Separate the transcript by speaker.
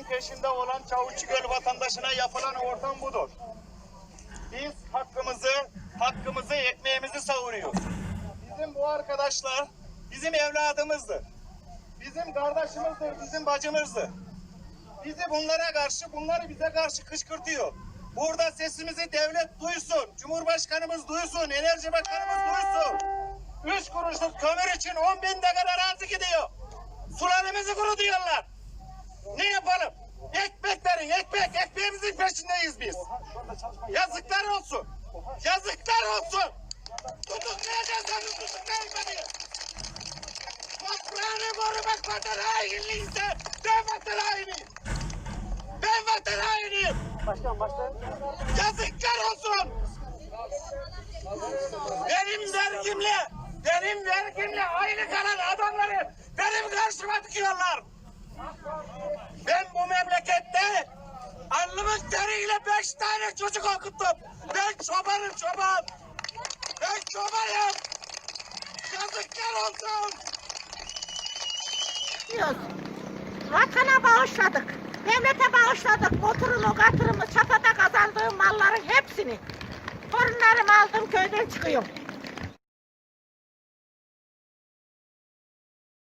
Speaker 1: ekmeğin peşinde olan Çavuşçugöl vatandaşına yapılan ortam budur. Biz hakkımızı, hakkımızı, ekmeğimizi savunuyoruz. Bizim bu arkadaşlar bizim evladımızdır. Bizim kardeşimizdir, bizim bacımızdır. Bizi bunlara karşı, bunları bize karşı kışkırtıyor. Burada sesimizi devlet duysun, Cumhurbaşkanımız duysun, Enerji Bakanımız duysun. Üç kuruşluk kömür için on bin dekar arazi gidiyor. Peşindeyiz biz. Yazıklar olsun. Yazıklar olsun. Tutuklayacaksanız tutuklayın beni. Toprağını korumak vatan hainliğiyse ben vatan hainiyim. Ben vatan hainiyim.
Speaker 2: Başkan başkan.
Speaker 1: Yazıklar olsun. Benim vergimle, benim vergimle aynı kalan adamları benim karşıma dikiyorlar. Ben bu memlekette alnımın teriyle beş tane çocuk okuttum. Ben çobanım çoban. Ben çobanım. Yazıklar olsun.
Speaker 3: diyoruz. Vatana bağışladık. Devlete bağışladık. Motorumu, katırımı, çapada kazandığım malların hepsini. Torunlarımı aldım köyden çıkıyorum.